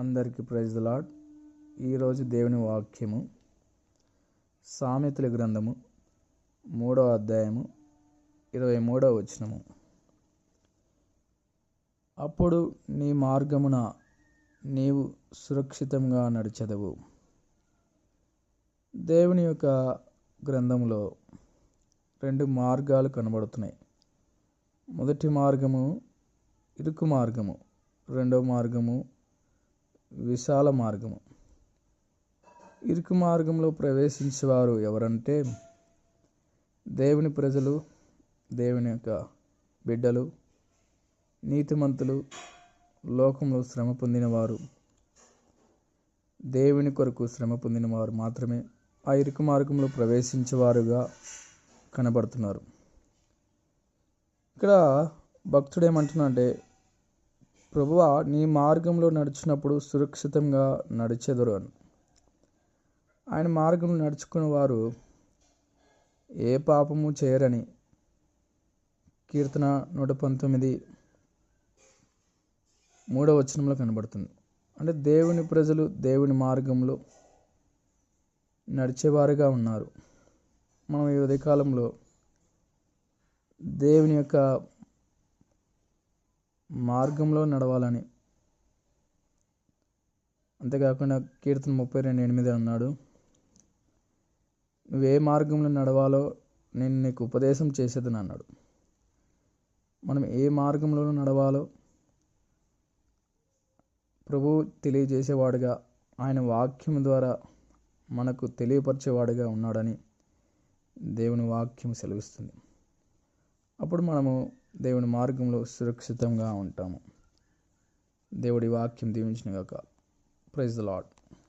అందరికీ praise lord ఈరోజు దేవుని వాక్యము సామెతల గ్రంథము మూడవ అధ్యాయము ఇరవై మూడవ వచనము. అప్పుడు నీ మార్గమున నీవు సురక్షితంగా నడిచెదవు. దేవుని యొక్క గ్రంథంలో రెండు మార్గాలు కనబడుతున్నాయి. మొదటి మార్గము ఇరుకు మార్గము రెండవ మార్గము విశాల మార్గము. ఇరుకు మార్గంలో ప్రవేశించేవారు ఎవరంటే దేవుని ప్రజలు దేవుని యొక్క బిడ్డలు నీతిమంతులు లోకంలో శ్రమ పొందినవారు. దేవుని కొరకు శ్రమ పొందినవారు మాత్రమే ఆ ఇరుకు మార్గంలో ప్రవేశించేవారుగా కనబడుతున్నారు. ఇక్కడ భక్తుడు ఏమంటున్నాడంటే ప్రభువా నీ మార్గంలో నడిచినప్పుడు సురక్షితంగా నడిచెదరు అని. ఆయన మార్గంలో నడుచుకున్న వారు ఏ పాపము చేయరని కీర్తన నూట పంతొమ్మిది మూడవ వచనంలో కనబడుతుంది. అంటే దేవుని ప్రజలు దేవుని మార్గంలో నడిచేవారుగా ఉన్నారు. మనం ఈ ఉదయకాలంలో దేవుని యొక్క మార్గంలో నడవాలని. అంతేకాకుండా కీర్తన ముప్పై రెండు ఎనిమిది అన్నాడు నువ్వు ఏ మార్గంలో నడవాలో నేను నీకు ఉపదేశం చేసేదని అన్నాడు. మనం ఏ మార్గంలో నడవాలో ప్రభు తెలియజేసేవాడుగా ఆయన వాక్యం ద్వారా మనకు తెలియపరిచేవాడుగా ఉన్నాడని దేవుని వాక్యం సెలవిస్తుంది. అప్పుడు మనము దేవుని మార్గంలో సురక్షితంగా ఉంటాము. దేవుడి వాక్యం దీవించిన గాక ప్రైజ్ ద లాడ్